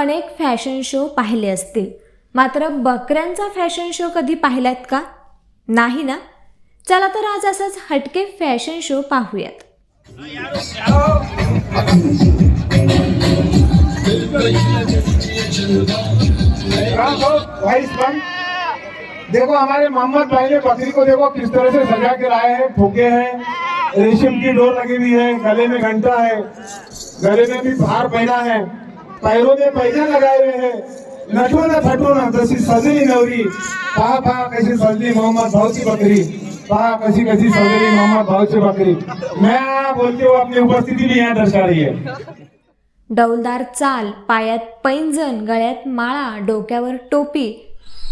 अनेक fashion show पाहिले असतील. मात्र बकऱ्यांचा फॅशन शो कधी पाहिलात का? नाही ना? चला तर आज असाच हटके फॅशन शो पाहूयात. देखो हमारे मोहम्मद भाई ने बकरी को देखो किस तरह से सजा के लाए हैं फूके हैं रेशम की डोर लगी हुई है गले में घंटा है गले में भी भार पहना है। पैरों में पैजा लगाए हुए हैं। नटो ना फटो ना जशी सजली नवरी। पहा पहा कशी सजली मोहम्मद भाऊची बकरी। पहा कशी कशी सजली मोहम्मद भाऊची बकरी। मैं बोलते हुए अपनी उपस्थिति भी यहाँ दर्शा रही है। डौलदार चाल पायात पैंजण गळ्यात माळा डोक्यावर टोपी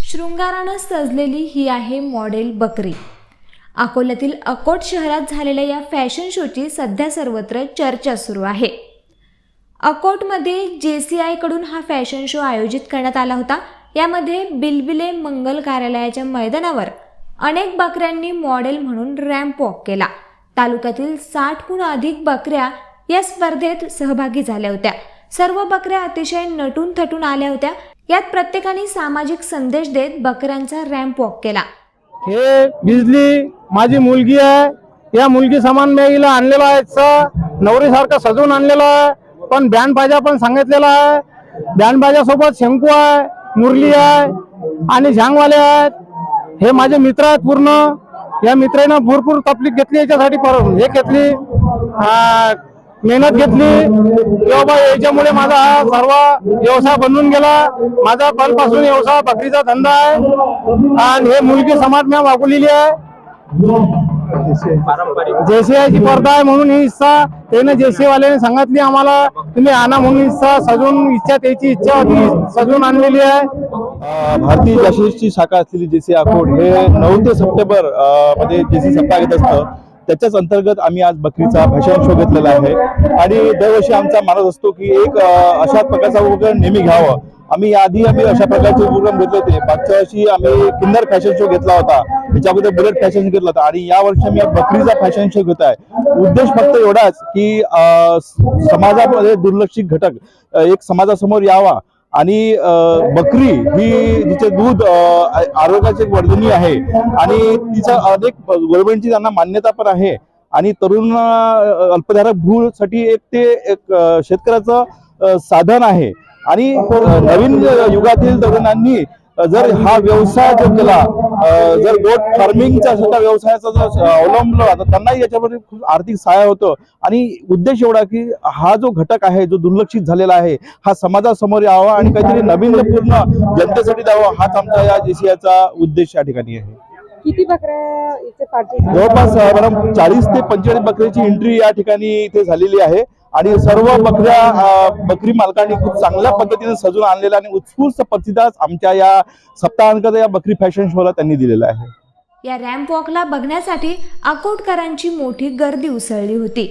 शृंगारानं सजलेली ही आहे मॉडेल बकरी. अकोल्यातील अकोट शहरात झालेल्या या फॅशन शोची सध्या सर्वत्र चर्चा सुरू आहे. अकोटमध्ये जे सी आयकडून हा फॅशन शो आयोजित करण्यात आला होता. यामध्ये बिलबिले मंगल कार्यालयाच्या मैदानावर अनेक बकऱ्यांनी मॉडेल म्हणून रॅम्प वॉक केला. तालुक्यातील साठहून अधिक बकऱ्या या स्पर्धेत सहभागी झाल्या होत्या. सर्व बकऱ्या अतिशय नटून थटून आल्या होत्या. यात प्रत्येकाने सामाजिक संदेश देत बकऱ्यांचा रॅम्प वॉक केला. हे बिजली माझी मुलगी आहे. या मुलगी समान मी आणलेला आहे. नवरीसारखं सजवून आणलेला आहे. पण बँड बाजा पण सांगितलेला आहे. बँड बाजासोबत शंकू आहे मुरली आहे आणि झांगवाले आहेत. हे माझे मित्र आहेत पूर्ण. या मित्रानं भरपूर तकलीफ घेतली याच्यासाठी परत. हे घेतली मेहनत घेतली. किंवा याच्यामुळे माझा हा सर्व व्यवसाय बनून गेला. माझा कालपासून व्यवसाय बकरीचा धंदा आहे. आणि हे मुलगी समाज मी वागवलेली आहे. जेसीआयची स्पर्धा आहे म्हणून ही इच्छा त्याने जेसी वाल्याने सांगितली आम्हाला तुम्ही आणा म्हणून इच्छा सजून इच्छा त्याची इच्छा होती सजून आणलेली आहे. भारतीय जाशीची शाखा असलेली जेसी अकोट हे नऊ ते सप्टेंबरमध्ये जेसी सप्ताह घेत असतं. त्याच्याच अंतर्गत आम्ही आज बकरीचा फॅशन शो घेतलेला आहे. आणि दरवर्षी आमचा मानस असतो की एक अशा प्रकारचा उपक्रम नेहमी घ्यावं. आम्ही आधी आम्ही अशा प्रकारचे उपक्रम घेतले होते. मागच्या वर्षी आम्ही किन्नर फॅशन शो घेतला होता. त्याच्या अगोदर बुलेट फॅशन शो घेतला होता. आणि या वर्षी आम्ही बकरीचा फॅशन शो घेत आहे. उद्देश फक्त एवढाच की समाजामध्ये दुर्लक्षित घटक एक समाजासमोर यावा. आणि बकरी ही जिचे दूध आरोग्याचे वर्धनी आहे. आणि तिचा अनेक गव्हर्नमेंटची त्यांना मान्यता पण आहे. आणि तरुण अल्पधारक भूसाठी एक ते एक शेतकऱ्याचं साधन आहे. आणि नवीन युगातील तरुणांनी जर हा व्यवसाय जर केला जर गोट फार्मिंगचा सुद्धा व्यवसायाचा जर अवलंबला तर त्यांनाही याच्यामध्ये खूप आर्थिक सहाय्य होतं. आणि उद्देश एवढा की हा जो घटक आहे जो दुर्लक्षित झालेला आहे हा समाजासमोर यावा आणि काहीतरी नवीन पूर्ण जनतेसाठी द्यावा हाच आमचा या जेसीआयचा उद्देश या ठिकाणी आहे. किती बकऱ्या जवळपास मॅडम चाळीस ते पंचेचाळीस बकऱ्याची एंट्री या ठिकाणी इथे झालेली आहे. आणि सर्व बकऱ्या बकरी मालकांनी खूप चांगल्या पद्धतीने सजून आणलेला आणि उत्स्फूर्त प्रतिसाद आमच्या या सप्ताहांत या बकरी फॅशन शोला त्यांनी दिलेला आहे. या रॅम्प वॉकला बघण्यासाठी अकोटकरांची मोठी गर्दी उसळली होती.